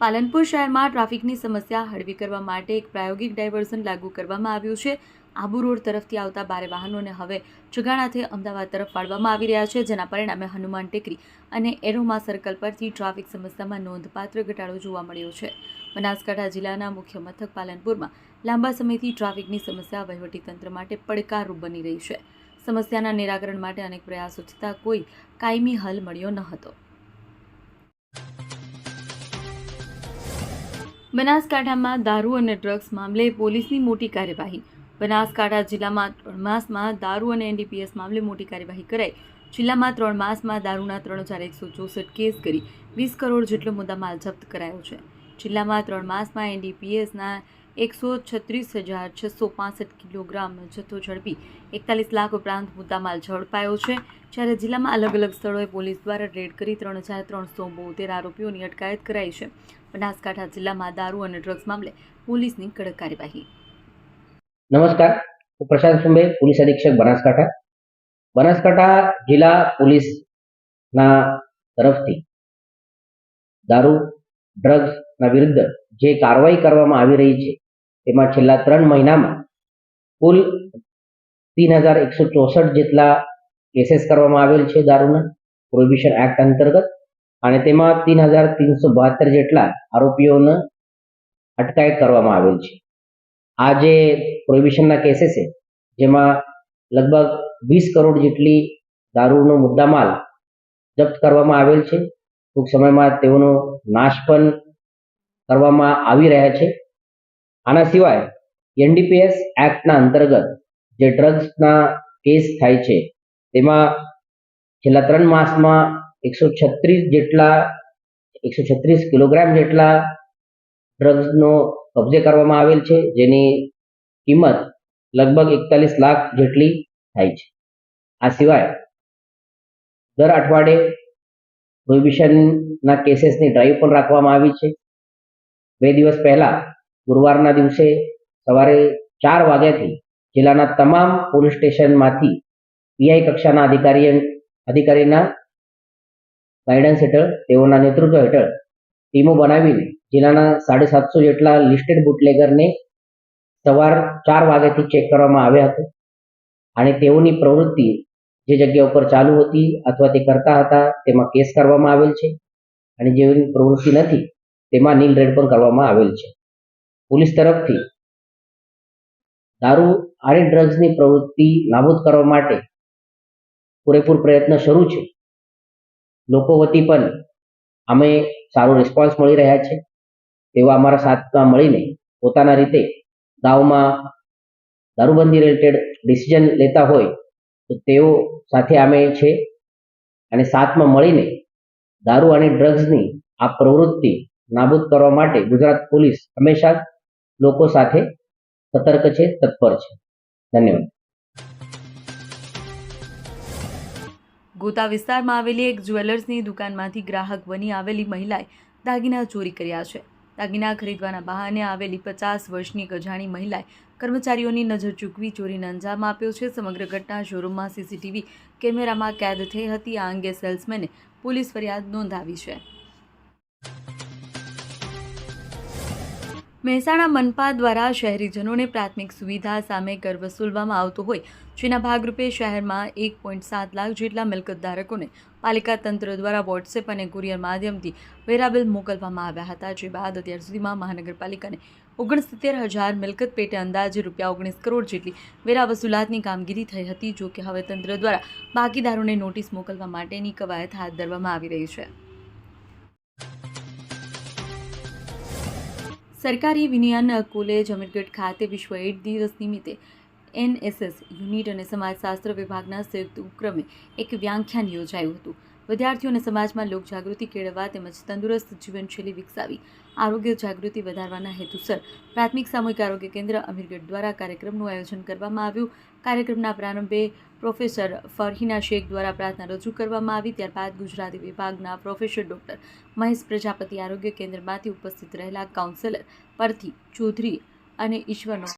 પાલનપુર શહેરમાં ટ્રાફિકની સમસ્યા હળવી કરવા માટે એક પ્રાયોગિક ડાયવર્ઝન લાગુ કરવામાં આવ્યું છે. આબુ રોડ તરફથી આવતા ભારે વાહનોને હવે ચુગાણાથી અમદાવાદ તરફ વાળવામાં આવી રહ્યા છે, જેના પરિણામે હનુમાન ટેકરી અને એરોમા સર્કલ પરથી ટ્રાફિક સમસ્યામાં નોંધપાત્ર ઘટાડો જોવા મળ્યો છે. બનાસકાંઠા જિલ્લાના મુખ્ય મથક પાલનપુરમાં લાંબા સમયથી ટ્રાફિકની સમસ્યા વહીવટીતંત્ર માટે પડકારરૂપ બની રહી છે. સમસ્યાના નિરાકરણ માટે અનેક પ્રયાસો છતાં કોઈ કાયમી હલ મળ્યો ન હતો. બનાસકાંઠામાં દારૂ અને ડ્રગ્સ મામલે પોલીસની મોટી કાર્યવાહી. બનાસકાંઠા જિલ્લામાં ત્રણ માસમાં દારૂ અને એનડીપીએસ મામલે મોટી કાર્યવાહી કરાઈ. જિલ્લામાં ત્રણ માસમાં દારૂના ત્રણ હજાર એકસો ચોસઠ કેસ કરી વીસ કરોડ જેટલો મુદ્દામાલ જપ્ત કરાયો છે. જિલ્લામાં ત્રણ માસમાં એનડીપીએસના એકસો છત્રીસ હજાર છસો પાસઠ કિલોગ્રામ જથ્થો ઝડપી એકતાલીસ લાખ ઉપરાંત મુદ્દામાલ ઝડપાયો છે. જ્યારે જિલ્લામાં અલગ અલગ સ્થળોએ પોલીસ દ્વારા રેડ કરી ત્રણ હજાર ત્રણસો બોતેર આરોપીઓની અટકાયત કરાઈ છે. બનાસકાંઠા જિલ્લામાં દારૂ અને ડ્રગ્સ મામલે પોલીસની કડક કાર્યવાહી. નમસ્કાર, હું પ્રશાંત સુંબે, પોલીસ અધિક્ષક બનાસકાંઠા. બનાસકાંઠા જિલ્લા પોલીસના તરફથી દારૂ ડ્રગ્સના વિરુદ્ધ જે કાર્યવાહી કરવામાં આવી રહી છે તેમાં છેલ્લા ત્રણ મહિનામાં કુલ તીન હજાર એકસો ચોસઠ જેટલા કેસીસ કરવામાં આવેલ છે દારૂના. પ્રોહિબિશન એક્ટ અંતર્ગત અને તેમાં તીન હજાર તીનસો બહાત્તર જેટલા આરોપીઓને અટકાયત કરવામાં આવેલ છે. આ જે પ્રોહિબિશનના કેસીસ છે, જેમાં લગભગ વીસ કરોડ જેટલી દારૂનો મુદ્દામાલ જપ્ત કરવામાં આવેલ છે. ટૂંક સમયમાં તેઓનો નાશ પણ કરવામાં આવી રહ્યા છે. આના સિવાય એનડીપીએસ એક્ટના અંતર્ગત જે ડ્રગ્સના કેસ થાય છે, તેમાં છેલ્લા ત્રણ માસમાં એકસો છત્રીસ જેટલા, એકસો છત્રીસ કિલોગ્રામ જેટલા ડ્રગ્સનો કબજે કરવામાં આવેલ છે, જેની કિંમત લગભગ એકતાલીસ લાખ જેટલી થાય છે. આ સિવાય દર અઠવાડિયે પ્રોહિબિશનના કેસીસની ડ્રાઈવ પણ રાખવામાં આવી છે. બે દિવસ પહેલા ગુરુવારના દિવસે સવારે ચાર વાગ્યાથી જિલ્લાના તમામ પોલીસ સ્ટેશનમાંથી પીઆઈ કક્ષાના અધિકારી અધિકારીના ગાઈડન્સ હેઠળ, તેઓના નેતૃત્વ હેઠળ ટીમો બનાવીને જિલ્લાના સાડા સાતસો જેટલા લિસ્ટેડ બુટલેગરને સવાર ચાર વાગ્યાથી ચેક કરવામાં આવ્યા હતા. અને તેઓની પ્રવૃત્તિ જે જગ્યા ઉપર ચાલુ હતી અથવા તે કરતા હતા, તેમાં કેસ કરવામાં આવેલ છે. અને જેઓની પ્રવૃત્તિ નથી, તેમાં નીલ રેડ પણ કરવામાં આવેલ છે. પોલીસ તરફથી દારૂ અને ડ્રગ્સની પ્રવૃત્તિ નાબૂદ કરવા માટે પૂરેપૂર પ્રયત્ન શરૂ છે. લોકો વતી પણ અમે સારો રિસ્પોન્સ મળી રહ્યા છે. તેઓ અમારા સાથમાં મળીને પોતાના રીતે દાવમાં દારૂબંધી રિલેટેડ ડિસિઝન લેતા હોય તો તેઓ સાથે અમે છે અને સાથમાં મળીને દારૂ અને ડ્રગ્સની આ પ્રવૃત્તિ નાબૂદ કરવા માટે ગુજરાત પોલીસ હંમેશા લોકો સાથે સતર્ક છે, તત્પર છે. ધન્યવાદ. ગોતા વિસ્તારમાં આવેલી એક જ્વેલર્સની દુકાનમાંથી ગ્રાહક બની આવેલી મહિલાએ દાગીના ચોરી કર્યા છે. દાગીના ખરીદવાના બહાને આવેલી પચાસ વર્ષની ગજાણી મહિલાએ કર્મચારીઓની નજર ચૂકવી ચોરીને અંજામ આપ્યો છે. સમગ્ર ઘટના શોરૂમમાં સીસીટીવી કેમેરામાં કેદ થઈ હતી. આ અંગે સેલ્સમેને પોલીસ ફરિયાદ નોંધાવી છે. મહેસાણા મનપા દ્વારા શહેરીજનોને પ્રાથમિક સુવિધા સામે કર વસૂલવામાં આવતો હોય જેના ભાગરૂપે શહેરમાં એક પોઈન્ટ સાત લાખ જેટલા મિલકત ધારકોને પાલિકા તંત્ર દ્વારા વોટ્સએપ અને કુરિયર માધ્યમથી વેરાબિલ મોકલવામાં આવ્યા હતા, જે બાદ અત્યાર સુધીમાં મહાનગરપાલિકાને ઓગણસિત્તેર હજાર મિલકત પેટે અંદાજે રૂપિયા ઓગણીસ કરોડ જેટલી વેરા વસૂલાતની કામગીરી થઈ હતી, જો કે હવે તંત્ર દ્વારા બાકીદારોને નોટિસ મોકલવા માટેની કવાયત હાથ ધરવામાં આવી રહી છે. સરકારી વિનયન કોલેજ અમીરગઢ ખાતે વિશ્વ એઇડ દિવસ નિમિત્તે એનએસએસ, યુનિટ અને સમાજશાસ્ત્ર વિભાગના સંયુક્ત ઉપક્રમે એક વ્યાખ્યાન યોજાયું હતું. વિદ્યાર્થીઓને સમાજમાં લોકજાગૃતિ કેળવવા તેમજ તંદુરસ્ત જીવનશૈલી વિકસાવી, આરોગ્ય જાગૃતિ વધારવાના હેતુસર પ્રાથમિક સામૂહિક આરોગ્ય કેન્દ્ર અમીરગઢ દ્વારા કાર્યક્રમનું આયોજન કરવામાં આવ્યું. કાર્યક્રમના પ્રારંભે પ્રોફેસર ફરહીના શેખ દ્વારા પ્રાર્થના રજૂ કરવામાં આવી. ત્યારબાદ ગુજરાતી વિભાગના પ્રોફેસર ડૉક્ટર મહેશ પ્રજાપતિ આરોગ્ય કેન્દ્રમાંથી ઉપસ્થિત રહેલા કાઉન્સેલર પરથી ચૌધરી અને ઈશ્વરનો